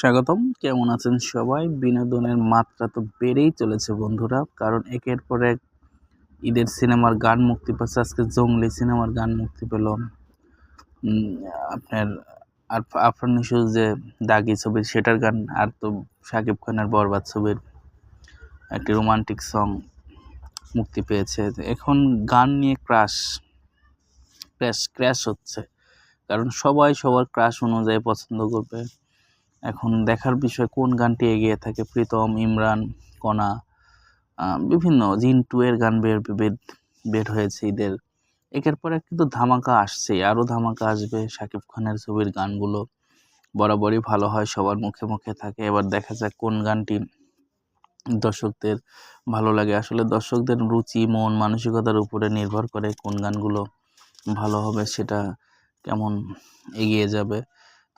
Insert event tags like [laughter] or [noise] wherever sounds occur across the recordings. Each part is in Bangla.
স্বাগতম। কেমন আছেন সবাই? বিনোদনের মাত্রা তো বেড়েই চলেছে বন্ধুরা, কারণ একের পর এক ঈদের সিনেমার গান মুক্তি পাচ্ছে। আজকে জঙ্গলি সিনেমার গান মুক্তি পেল। আপনার, আর আফরান নিশুর যে দাগি ছবির, সেটার গান, আর তো শাকিব খানের বরবাদ ছবির একটি রোমান্টিক সং মুক্তি পেয়েছে। এখন গান নিয়ে ক্রাশ ক্র্যাশ ক্র্যাশ হচ্ছে, কারণ সবাই সবার ক্রাশ অনুযায়ী পছন্দ করবে। এখন দেখার বিষয় কোন গানটি এগিয়ে থাকে? প্রীতম, ইমরান, কণা বিভিন্ন জিন টু এর গান বের বের বের হয়েছে ঈদের। একের পর এক কিন্তু ধামাকা আসছে আরও ধামাকা আসবে শাকিব খানের ছবির গানগুলো। বরাবরই ভালো হয়, সবার মুখে মুখে থাকে। এবার দেখা যাক কোন গানটি দর্শকদের ভালো লাগে। আসলে দর্শকদের রুচি, মন, মানসিকতার উপরে নির্ভর করে কোন গানগুলো ভালো হবে, সেটা কেমন এগিয়ে যাবে।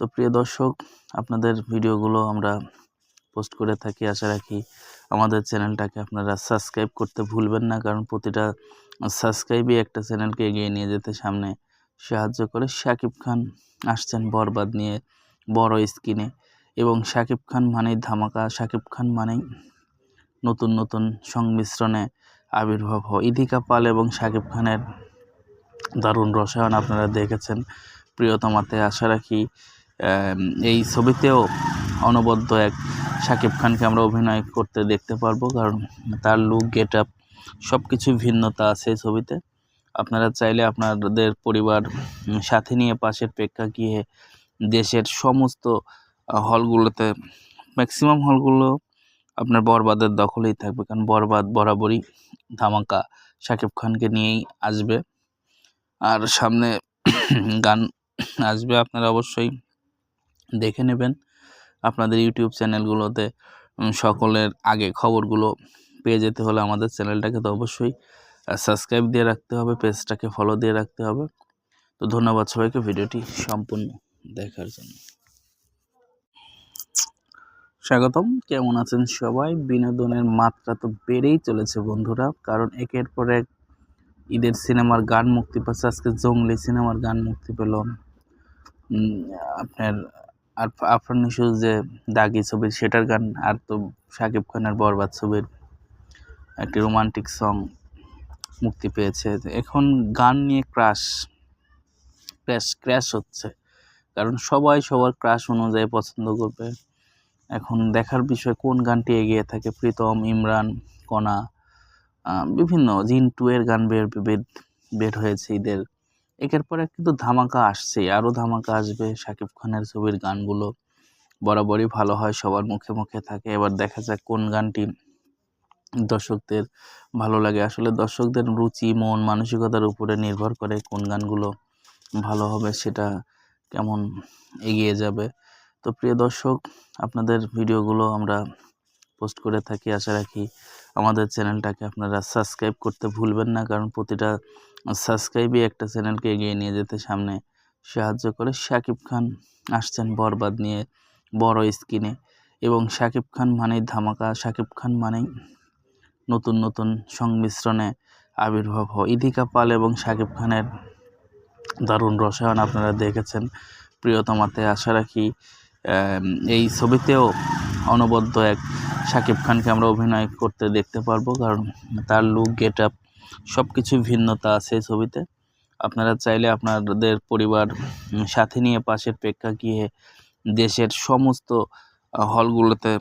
তো প্রিয় দর্শক, আপনাদের ভিডিওগুলো আমরা পোস্ট করে থাকি। আশা রাখি আমাদের চ্যানেলটাকে আপনারা সাবস্ক্রাইব করতে ভুলবেন না, কারণ প্রতিটা সাবস্ক্রাইবই একটা চ্যানেলকে এগিয়ে নিয়ে যেতে সামনে সাহায্য করে। শাকিব খান আসছেন বরবাদ নিয়ে, বড় স্ক্রিনে। এবং শাকিব খান মানেই ধামাকা। শাকিব খান মানেই নতুন নতুন সংমিশ্রণে আবির্ভাব হয়। ইদিকা পাল এবং শাকিব খানের দারুণ রসায়ন আপনারা দেখেছেন। প্রিয়তমাতে আশা রাখি এই ছবিতেও অনবদ্য এক শাকিব খানকে আমরা অভিনয় করতে দেখতে পারব, কারণ তার লুক গেট আপ সব কিছু ভিন্নতা আছে এই ছবিতে। আপনারা চাইলে আপনাদের পরিবার সাথে নিয়ে পাশের প্রেক্ষা গিয়ে দেশের সমস্ত হলগুলোতে ম্যাক্সিমাম হলগুলো আপনার বরবাদের দখলেই থাকবে, কারণ বরবাদ বরাবরই ধামাকা শাকিব খানকে নিয়েই আসবে। আর সামনে [coughs] গান আসবে, আপনারা অবশ্যই দেখে নেবেন। আপনাদের ইউটিউব চ্যানেলগুলোতে সকলের আগে খবরগুলো পেয়ে যেতে হলে আমাদের চ্যানেলটাকে তো অবশ্যই সাবস্ক্রাইব দিয়ে রাখতে হবে পেজটাকে ফলো দিয়ে রাখতে হবে। তো ধন্যবাদ সবাইকে, ভিডিওটি সম্পূর্ণ দেখার জন্য। স্বাগতম, কেমন আছেন সবাই? বিনোদনের মাত্রা তো বেড়েই চলেছে বন্ধুরা, কারণ একের পর এক ঈদের সিনেমার গান মুক্তি পাচ্ছে। আজকে জঙ্গলি সিনেমার গান মুক্তি পেলাম আপনার আর আফরান নিশুর যে দাগি ছবির, সেটার গান আর তো শাকিব খানের বরবাদ ছবির একটি রোমান্টিক সং মুক্তি পেয়েছে। এখন গান নিয়ে ক্রাশ ক্র্যাশ ক্র্যাশ হচ্ছে। কারণ সবাই সবার ক্রাশ অনুযায়ী পছন্দ করবে। এখন দেখার বিষয় কোন গানটি এগিয়ে থাকে? প্রীতম, ইমরান, কণা বিভিন্ন। জিন টু এর গান বের বের হয়েছে ঈদের। একের পর এক কিন্তু ধামাকা আসছে আরও ধামাকা আসবে শাকিব খানের ছবির গানগুলো। বরাবরই ভালো হয়, সবার মুখে মুখে থাকে। এবার দেখা যাক কোন গানটি দর্শকদের ভালো লাগে। আসলে দর্শকদের রুচি, মন, মানসিকতার উপরে নির্ভর করে কোন গানগুলো ভালো হবে, সেটা কেমন এগিয়ে যাবে। তো প্রিয় দর্শক, আপনাদের ভিডিওগুলো আমরা পোস্ট করে থাকি। আশা রাখি আমাদের চ্যানেলটাকে আপনারা সাবস্ক্রাইব করতে ভুলবেন না, কারণ প্রতিটা সাবস্ক্রাইবই একটা চ্যানেলকে এগিয়ে নিয়ে যেতে সামনে সাহায্য করে। শাকিব খান আসছেন বরবাদ নিয়ে, বড় স্ক্রিনে। এবং শাকিব খান মানেই ধামাকা, শাকিব খান মানেই নতুন নতুন সংমিশ্রণে আবির্ভাব হয় ইদিকা পাল এবং শাকিব খানের দারুণ রসায়ন আপনারা দেখেছেন। প্রিয়তমাতে আশা রাখি এই ছবিতেও অনবদ্য এক শাকিব খানকে আমরা অভিনয় করতে দেখতে পারব, কারণ তার লুক গেট আপ সব কিছু ভিন্নতা আছে এই ছবিতে। আপনারা চাইলে আপনাদের পরিবার সাথে নিয়ে পাশের প্রেক্ষা গিয়ে দেশের সমস্ত হলগুলোতে